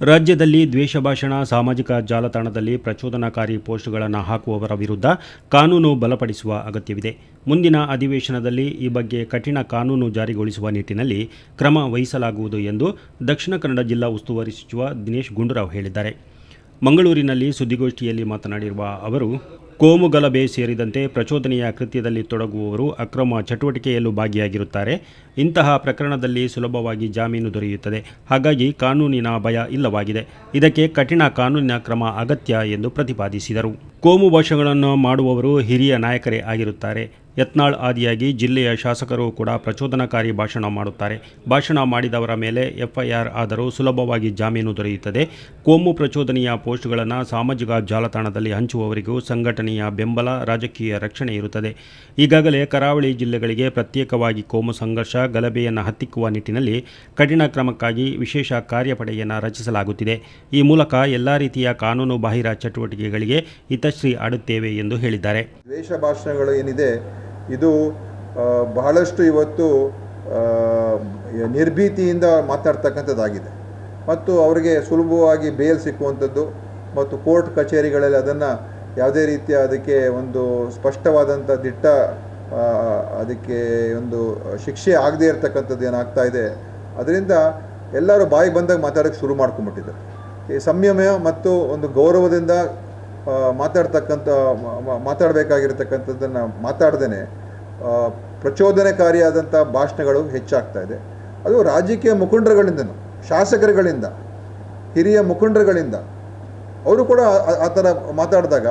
ರಾಜ್ಯದಲ್ಲಿ ದ್ವೇಷ ಭಾಷಣ, ಸಾಮಾಜಿಕ ಜಾಲತಾಣದಲ್ಲಿ ಪ್ರಚೋದನಾಕಾರಿ ಪೋಸ್ಟ್ಗಳನ್ನು ಹಾಕುವವರ ವಿರುದ್ಧ ಕಾನೂನು ಬಲಪಡಿಸುವ ಅಗತ್ಯವಿದೆ. ಮುಂದಿನ ಅಧಿವೇಶನದಲ್ಲಿ ಈ ಬಗ್ಗೆ ಕಠಿಣ ಕಾನೂನು ಜಾರಿಗೊಳಿಸುವ ನಿಟ್ಟಿನಲ್ಲಿ ಕ್ರಮ ವಹಿಸಲಾಗುವುದು ಎಂದು ದಕ್ಷಿಣ ಕನ್ನಡ ಜಿಲ್ಲಾ ಉಸ್ತುವಾರಿ ಸಚಿವ ದಿನೇಶ್ ಗುಂಡೂರಾವ್ ಹೇಳಿದ್ದಾರೆ. ಮಂಗಳೂರಿನಲ್ಲಿ ಸುದ್ದಿಗೋಷ್ಠಿಯಲ್ಲಿ ಮಾತನಾಡಿರುವ ಅವರು ಕೋಮು ಗಲಭೆ ಸೇರಿದಂತೆ ಪ್ರಚೋದನೆಯ ಕೃತ್ಯದಲ್ಲಿ ತೊಡಗುವವರು ಅಕ್ರಮ ಚಟುವಟಿಕೆಯಲ್ಲೂ ಭಾಗಿಯಾಗಿರುತ್ತಾರೆ. ಇಂತಹ ಪ್ರಕರಣದಲ್ಲಿ ಸುಲಭವಾಗಿ ಜಾಮೀನು ದೊರೆಯುತ್ತದೆ. ಹಾಗಾಗಿ ಕಾನೂನಿನ ಭಯ ಇಲ್ಲವಾಗಿದೆ. ಇದಕ್ಕೆ ಕಠಿಣ ಕಾನೂನಿನ ಕ್ರಮ ಅಗತ್ಯ ಎಂದು ಪ್ರತಿಪಾದಿಸಿದರು. ಕೋಮು ಭಾಷೆಗಳನ್ನು ಮಾಡುವವರು ಹಿರಿಯ ನಾಯಕರೇ ಆಗಿರುತ್ತಾರೆ. ಯತ್ನಾಳ್ ಆದಿಯಾಗಿ ಜಿಲ್ಲೆಯ ಶಾಸಕರು ಕೂಡ ಪ್ರಚೋದನಕಾರಿ ಭಾಷಣ ಮಾಡುತ್ತಾರೆ. ಭಾಷಣ ಮಾಡಿದವರ ಮೇಲೆ ಎಫ್ಐಆರ್ ಆದರೂ ಸುಲಭವಾಗಿ ಜಾಮೀನು ದೊರೆಯುತ್ತದೆ. ಕೋಮು ಪ್ರಚೋದನೆಯ ಪೋಸ್ಟ್ಗಳನ್ನು ಸಾಮಾಜಿಕ ಜಾಲತಾಣದಲ್ಲಿ ಹಂಚುವವರಿಗೂ ಸಂಘಟನೆಯ ಬೆಂಬಲ, ರಾಜಕೀಯ ರಕ್ಷಣೆ ಇರುತ್ತದೆ. ಈಗಾಗಲೇ ಕರಾವಳಿ ಜಿಲ್ಲೆಗಳಿಗೆ ಪ್ರತ್ಯೇಕವಾಗಿ ಕೋಮು ಸಂಘರ್ಷ, ಗಲಭೆಯನ್ನು ಹತ್ತಿಕ್ಕುವ ನಿಟ್ಟಿನಲ್ಲಿ ಕಠಿಣ ಕ್ರಮಕ್ಕಾಗಿ ವಿಶೇಷ ಕಾರ್ಯಪಡೆಯನ್ನು ರಚಿಸಲಾಗುತ್ತಿದೆ. ಈ ಮೂಲಕ ಎಲ್ಲ ರೀತಿಯ ಕಾನೂನು ಬಾಹಿರ ಚಟುವಟಿಕೆಗಳಿಗೆ ಹಿತಶ್ರೀ ಆಡುತ್ತೇವೆ ಎಂದು ಹೇಳಿದ್ದಾರೆ. ದ್ವೇಷ ಭಾಷಣಗಳು ಏನಿದೆ? ಇದು ಬಹಳಷ್ಟು ಇವತ್ತು ನಿರ್ಭೀತಿಯಿಂದ ಮಾತಾಡ್ತಕ್ಕಂಥದ್ದಾಗಿದೆ. ಮತ್ತು ಅವರಿಗೆ ಸುಲಭವಾಗಿ ಬೇಲ್ ಸಿಕ್ಕುವಂಥದ್ದು ಮತ್ತು ಕೋರ್ಟ್ ಕಚೇರಿಗಳಲ್ಲಿ ಅದನ್ನು ಯಾವುದೇ ರೀತಿಯ ಅದಕ್ಕೆ ಒಂದು ಸ್ಪಷ್ಟವಾದಂಥ ದಿಟ್ಟ ಅದಕ್ಕೆ ಒಂದು ಶಿಕ್ಷೆ ಆಗದೇ ಇರತಕ್ಕಂಥದ್ದು ಏನಾಗ್ತಾ ಇದೆ. ಅದರಿಂದ ಎಲ್ಲರೂ ಬಾಯಿ ಬಂದಾಗ ಮಾತಾಡೋಕ್ಕೆ ಶುರು ಮಾಡ್ಕೊಂಬಿಟ್ಟಿದ್ದಾರೆ ಈ ಸಂಯಮ ಮತ್ತು ಒಂದು ಗೌರವದಿಂದ ಮಾತಾಡ್ತಕ್ಕಂಥ ಮಾತಾಡಬೇಕಾಗಿರ್ತಕ್ಕಂಥದ್ದನ್ನು ಮಾತಾಡ್ದೇ ಪ್ರಚೋದನಕಾರಿಯಾದಂಥ ಭಾಷಣಗಳು ಹೆಚ್ಚಾಗ್ತಾ ಇದೆ. ಅದು ರಾಜಕೀಯ ಮುಖಂಡರುಗಳಿಂದನೂ, ಶಾಸಕರುಗಳಿಂದ, ಹಿರಿಯ ಮುಖಂಡರುಗಳಿಂದ, ಅವರು ಕೂಡ ಆ- ಥರ ಮಾತಾಡಿದಾಗ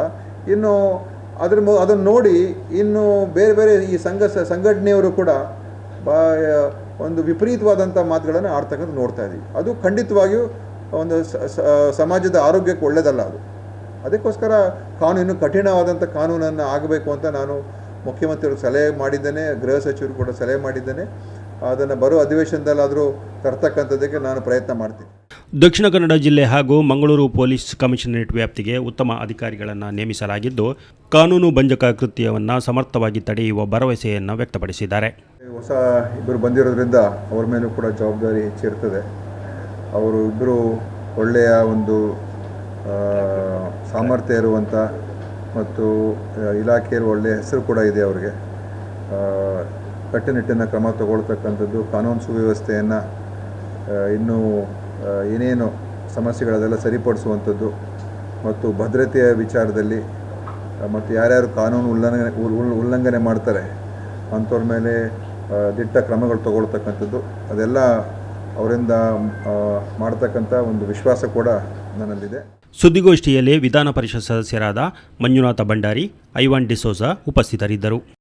ಇನ್ನು ಅದ್ರ ಮು, ಅದನ್ನು ನೋಡಿ ಇನ್ನು ಬೇರೆ ಬೇರೆ ಈ ಸಂಘ, ಸಂಘಟನೆಯವರು ಕೂಡ ಒಂದು ವಿಪರೀತವಾದಂಥ ಮಾತುಗಳನ್ನು ಆಡ್ತಕ್ಕಂಥ ನೋಡ್ತಾ ಇದ್ದೀವಿ ಅದು ಖಂಡಿತವಾಗಿಯೂ ಒಂದು ಸಮಾಜದ ಆರೋಗ್ಯಕ್ಕೆ ಒಳ್ಳೆಯದಲ್ಲ ಅದು. ಅದಕ್ಕೋಸ್ಕರ ಕಾನೂನು ಕಠಿಣವಾದಂಥ ಕಾನೂನನ್ನು ಆಗಬೇಕು ಅಂತ ನಾನು ಮುಖ್ಯಮಂತ್ರಿಗಳು ಸಲಹೆ ಮಾಡಿದ್ದೇನೆ ಗೃಹ ಸಚಿವರು ಕೂಡ ಸಲಹೆ ಮಾಡಿದ್ದೇನೆ. ಅದನ್ನು ಬರೋ ಅಧಿವೇಶನದಲ್ಲಾದರೂ ತರ್ತಕ್ಕಂಥದ್ದಕ್ಕೆ ನಾನು ಪ್ರಯತ್ನ ಮಾಡ್ತೀನಿ. ದಕ್ಷಿಣ ಕನ್ನಡ ಜಿಲ್ಲೆ ಹಾಗೂ ಮಂಗಳೂರು ಪೊಲೀಸ್ ಕಮಿಷನರೇಟ್ ವ್ಯಾಪ್ತಿಗೆ ಉತ್ತಮ ಅಧಿಕಾರಿಗಳನ್ನು ನೇಮಿಸಲಾಗಿದ್ದು ಕಾನೂನು ಭಂಜಕ ಕೃತ್ಯವನ್ನು ಸಮರ್ಥವಾಗಿ ತಡೆಯುವ ಭರವಸೆಯನ್ನು ವ್ಯಕ್ತಪಡಿಸಿದ್ದಾರೆ. ಹೊಸ ಇಬ್ಬರು ಬಂದಿರೋದ್ರಿಂದ ಅವ್ರ ಮೇಲೂ ಕೂಡ ಜವಾಬ್ದಾರಿ ಹೆಚ್ಚಿರ್ತದೆ. ಅವರು ಇಬ್ಬರು ಒಳ್ಳೆಯ ಒಂದು ಸಾಮರ್ಥ್ಯ ಇರುವಂಥ ಮತ್ತು ಇಲಾಖೆಯಲ್ಲಿ ಒಳ್ಳೆಯ ಹೆಸರು ಕೂಡ ಇದೆ ಅವರಿಗೆ. ಕಟ್ಟುನಿಟ್ಟಿನ ಕ್ರಮ ತಗೊಳ್ತಕ್ಕಂಥದ್ದು, ಕಾನೂನು ಸುವ್ಯವಸ್ಥೆಯನ್ನು ಇನ್ನೂ ಏನೇನು ಸಮಸ್ಯೆಗಳದೆಲ್ಲ ಸರಿಪಡಿಸುವಂಥದ್ದು ಮತ್ತು ಭದ್ರತೆಯ ವಿಚಾರದಲ್ಲಿ ಮತ್ತು ಯಾರ್ಯಾರು ಕಾನೂನು ಉಲ್ಲಂಘನೆ, ಉಲ್- ಉಲ್- ಉಲ್ಲಂಘನೆ ಮಾಡ್ತಾರೆ, ಅಂಥವ್ರ ಮೇಲೆ ದಿಟ್ಟ ಕ್ರಮಗಳು ತಗೊಳ್ತಕ್ಕಂಥದ್ದು, ಅದೆಲ್ಲ ಅವರಿಂದ ಮಾಡ್ತಕ್ಕಂಥ ಒಂದು ವಿಶ್ವಾಸ ಕೂಡ ನನ್ನಲ್ಲಿದೆ. ಸುದ್ದಿಗೋಷ್ಠಿಯಲ್ಲಿ ವಿಧಾನ ಪರಿಷತ್ ಸದಸ್ಯರಾದ ಮಂಜುನಾಥ ಭಂಡಾರಿ ಐವಾನ್ ಡಿಸೋಜಾ ಉಪಸ್ಥಿತರಿದ್ದರು.